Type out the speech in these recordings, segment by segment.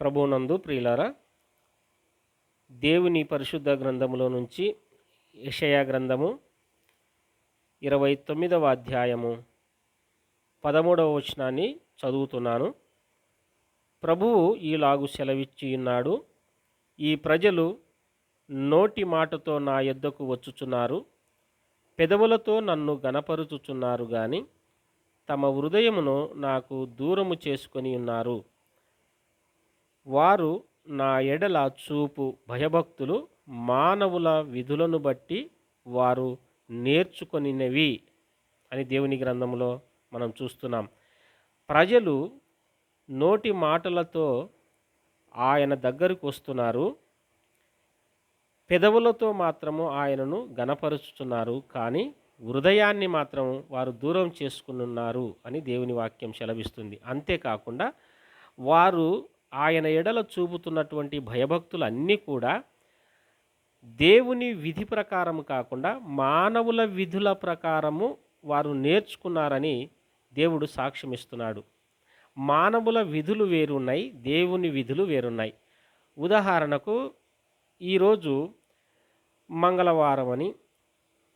ప్రభునందు ప్రియులారా దేవుని పరిశుద్ధ గ్రంథములో నుంచి యెషయా గ్రంథము ఇరవై తొమ్మిదవ అధ్యాయము పదమూడవ వచనాన్ని చదువుతున్నాను. ప్రభువు ఈలాగు సెలవిచ్చి ఉన్నాడు ఈ ప్రజలు నోటి మాటతో నా యొద్దకు వచ్చుచున్నారు. పెదవులతో నన్ను గనపరుచుచున్నారు కానీ తమ హృదయమును నాకు దూరము చేసుకొని ఉన్నారు వారు నా ఎడల చూపు భయభక్తులు మానవుల విధులను బట్టి వారు నేర్చుకొనినవి అని దేవుని గ్రంథంలో మనం చూస్తున్నాం. ప్రజలు నోటి మాటలతో ఆయన దగ్గరకు వస్తున్నారు. పెదవులతో మాత్రము ఆయనను గణపరుచుతున్నారు కానీ హృదయాన్ని మాత్రం వారు దూరం చేసుకున్నారు అని దేవుని వాక్యం సెలవిస్తుంది. అంతేకాకుండా వారు ఆయన ఎడల చూపుతున్నటువంటి భయభక్తులు అన్నీ కూడా దేవుని విధి ప్రకారము కాకుండా మానవుల విధుల ప్రకారము వారు నేర్చుకున్నారని దేవుడు సాక్ష్యమిస్తున్నాడు. మానవుల విధులు వేరున్నాయి దేవుని విధులు వేరున్నాయి. ఉదాహరణకు ఈరోజు మంగళవారం అని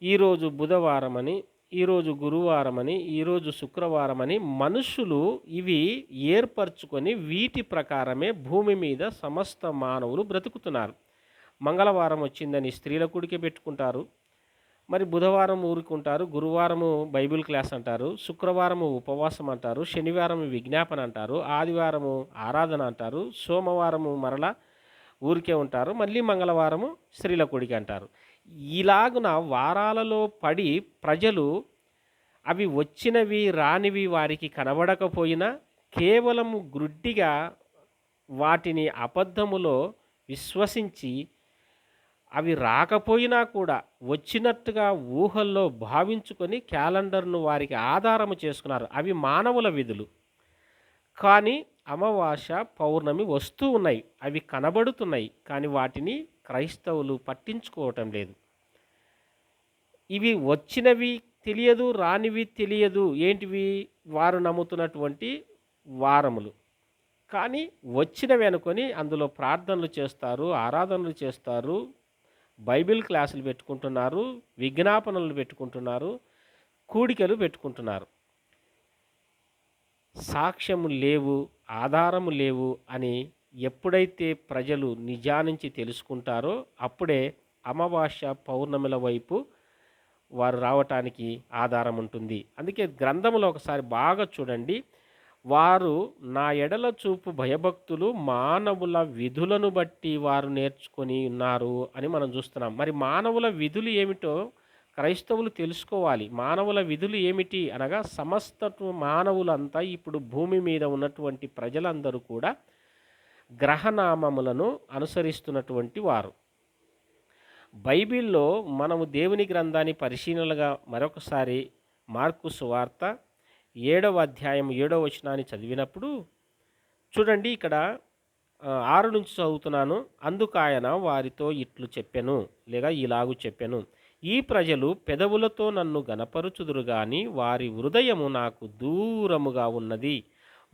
ఈరోజు బుధవారం అని ఈరోజు గురువారమని ఈరోజు శుక్రవారం అని మనుషులు ఇవి ఏర్పరచుకొని వీటి ప్రకారమే భూమి మీద సమస్త మానవులు బ్రతుకుతున్నారు. మంగళవారం వచ్చిందని స్త్రీల కుడికి పెట్టుకుంటారు. మరి బుధవారం ఊరుకుంటారు గురువారము బైబిల్ క్లాస్ అంటారు శుక్రవారము ఉపవాసం అంటారు శనివారం విజ్ఞాపన అంటారు ఆదివారము ఆరాధన అంటారు సోమవారము మరలా ఊరికే ఉంటారు మళ్ళీ మంగళవారము స్త్రీల కొడికి అంటారు. ఇలాగున వారాలలో పడి ప్రజలు అవి వచ్చినవి రానివి వారికి కనబడకపోయినా కేవలం గ్రుడ్డిగా వాటిని అబద్ధములో విశ్వసించి అవి రాకపోయినా కూడా వచ్చినట్టుగా ఊహల్లో భావించుకొని క్యాలెండర్ను వారికి ఆధారము చేసుకున్నారు. అవి మానవుల విధులు. కానీ అమావాస పౌర్ణమి వస్తూ ఉన్నాయి. అవి కనబడుతున్నాయి. కానీ వాటిని క్రైస్తవులు పట్టించుకోవటం లేదు. ఇవి వచ్చినవి తెలియదు రానివి తెలియదు ఏంటివి వారు నమ్ముతున్నటువంటి వారములు. కానీ వచ్చినవి అనుకొని అందులో ప్రార్థనలు చేస్తారు ఆరాధనలు చేస్తారు బైబిల్ క్లాసులు పెట్టుకుంటున్నారు విజ్ఞాపనలు పెట్టుకుంటున్నారు కూడికలు పెట్టుకుంటున్నారు. సాక్ష్యము లేవు ఆధారము లేవు అని ఎప్పుడైతే ప్రజలు నిజానుంచి తెలుసుకుంటారో అప్పుడే అమావాస్య పౌర్ణమిల వైపు వారు రావటానికి ఆధారం ఉంటుంది. అందుకే గ్రంథంలో ఒకసారి బాగా చూడండి. వారు నా ఎడల చూపు భయభక్తులు మానవుల విధులను బట్టి వారు నేర్చుకొని ఉన్నారు అని మనం చూస్తున్నాం. మరి మానవుల విధులు ఏమిటో క్రైస్తవులు తెలుసుకోవాలి. మానవుల విధులు ఏమిటి అనగా సమస్త మానవులంతా ఇప్పుడు భూమి మీద ఉన్నటువంటి ప్రజలందరూ కూడా గ్రహనామములను అనుసరిస్తున్నటువంటి వారు. బైబిల్లో మనము దేవుని గ్రంథాన్ని పరిశీలనగా మరొకసారి మార్కు సువార్త ఏడవ అధ్యాయం ఏడవ వచనాన్ని చదివినప్పుడు చూడండి ఇక్కడ ఆరు నుంచి చదువుతున్నాను. అందుకు ఆయన వారితో ఇట్లు చెప్పెను లేదా ఇలాగు చెప్పెను. ఈ ప్రజలు పెదవులతో నన్ను గనపరుచుదురు గాని వారి హృదయము నాకు దూరముగా ఉన్నది.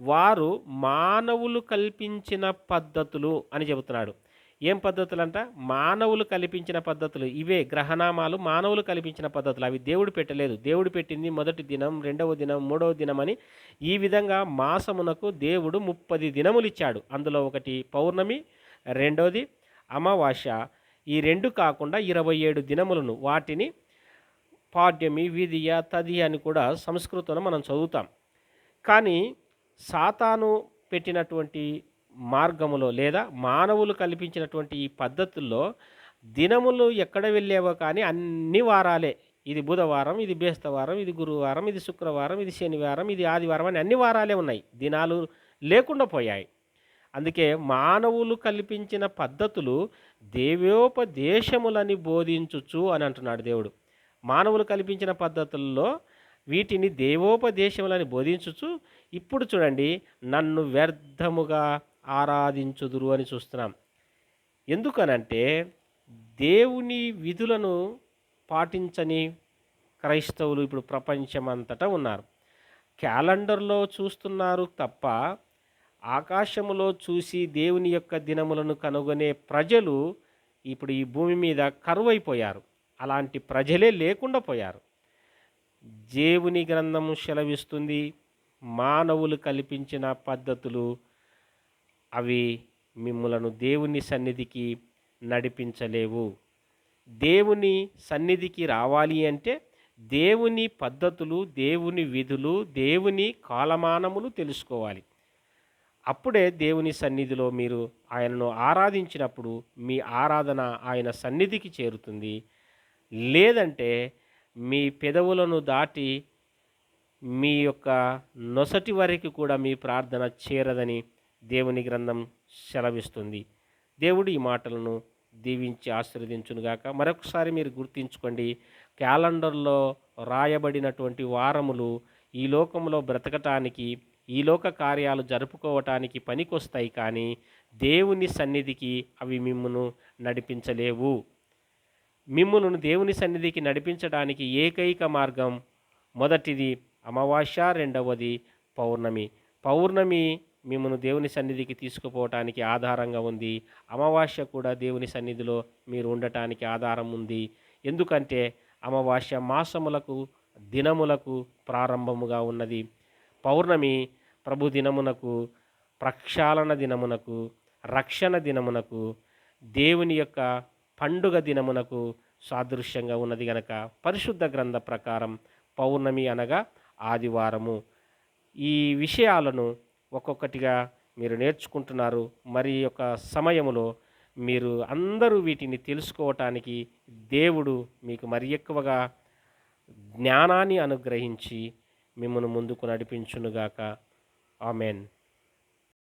వారు మానవులు కల్పించిన పద్ధతులు అని చెబుతున్నాడు. ఏం పద్ధతులు అంట మానవులు కల్పించిన పద్ధతులు. ఇవే గ్రహనామాలు మానవులు కల్పించిన పద్ధతులు. అవి దేవుడు పెట్టలేదు. దేవుడు పెట్టింది మొదటి దినం రెండవ దినం మూడవ దినం అని ఈ విధంగా మాసమునకు దేవుడు ముప్పది దినములు ఇచ్చాడు అందులో ఒకటి పౌర్ణమి రెండవది అమావాస్య. ఈ రెండు కాకుండా ఇరవై ఏడు దినములను వాటిని పాడ్యమి విధియ తది అని కూడా సంస్కృతంలో మనం చదువుతాం. కానీ సాతాను పెట్టినటువంటి మార్గములో లేదా మానవులు కల్పించినటువంటి ఈ పద్ధతుల్లో దినములు ఎక్కడ వెళ్ళేవో కానీ అన్ని వారాలే. ఇది బుధవారం ఇది బేస్తవారం ఇది గురువారం ఇది శుక్రవారం ఇది శనివారం ఇది ఆదివారం అని అన్ని వారాలే ఉన్నాయి. దినాలు లేకుండా పోయాయి. అందుకే మానవులు కల్పించిన పద్ధతులు దేవోపదేశములని బోధించుచు అని అంటున్నాడు దేవుడు. మానవులు కల్పించిన పద్ధతుల్లో వీటిని దేవోపదేశములని బోధించుచు ఇప్పుడు చూడండి నన్ను వ్యర్థముగా ఆరాధించుదురు అని చూస్తున్నాం. ఎందుకనంటే దేవుని విధులను పాటించని క్రైస్తవులు ఇప్పుడు ప్రపంచమంతటా ఉన్నారు. క్యాలెండర్లో చూస్తున్నారు తప్ప ఆకాశములో చూసి దేవుని యొక్క దినములను కనుగొనే ప్రజలు ఇప్పుడు ఈ భూమి మీద కరువైపోయారు. అలాంటి ప్రజలే లేకుండా పోయారు. దేవుని గ్రంథము సెలవిస్తుంది మానవులు కల్పించిన పద్ధతులు అవి మిమ్మలను దేవుని సన్నిధికి నడిపించలేవు. దేవుని సన్నిధికి రావాలి అంటే దేవుని పద్ధతులు దేవుని విధులు దేవుని కాలమానములు తెలుసుకోవాలి. అప్పుడే దేవుని సన్నిధిలో మీరు ఆయనను ఆరాధించినప్పుడు మీ ఆరాధన ఆయన సన్నిధికి చేరుతుంది. లేదంటే మీ పెదవులను దాటి మీ యొక్క నొసటి వరకు కూడా మీ ప్రార్థన చేరదని దేవుని గ్రంథం సెలవిస్తుంది. దేవుడు ఈ మాటలను దీవించి ఆశీర్వదించునుగాక. మరొకసారి మీరు గుర్తించుకోండి క్యాలెండర్లో రాయబడినటువంటి వారములు ఈ లోకంలో బ్రతకటానికి ఈ లోక కార్యాలు జరుపుకోవటానికి పనికొస్తాయి కానీ దేవుని సన్నిధికి అవి మిమ్మును నడిపించలేవు. మిమ్మును దేవుని సన్నిధికి నడిపించడానికి ఏకైక మార్గం మొదటిది అమావాస్య రెండవది పౌర్ణమి. పౌర్ణమి మిమ్మను దేవుని సన్నిధికి తీసుకుపోవటానికి ఆధారంగా ఉంది. అమావాస్య కూడా దేవుని సన్నిధిలో మీరు ఉండటానికి ఆధారం ఉంది. ఎందుకంటే అమావాస్య మాసములకు దినములకు ప్రారంభముగా ఉన్నది. పౌర్ణమి ప్రభు దినమునకు ప్రక్షాళన దినమునకు రక్షణ దినమునకు దేవుని యొక్క పండుగ దినమునకు సాదృశ్యంగా ఉన్నది గనక. పరిశుద్ధ గ్రంథ ప్రకారం పౌర్ణమి అనగా ఆదివారము. ఈ విషయాలను ఒక్కొక్కటిగా మీరు నేర్చుకుంటున్నారు. మరి యొక్క సమయములో మీరు అందరూ వీటిని తెలుసుకోవటానికి దేవుడు మీకు మరి ఎక్కువగా జ్ఞానాన్ని అనుగ్రహించి మిమ్మల్ని ముందుకు నడిపించునుగాక. ఆమెన్.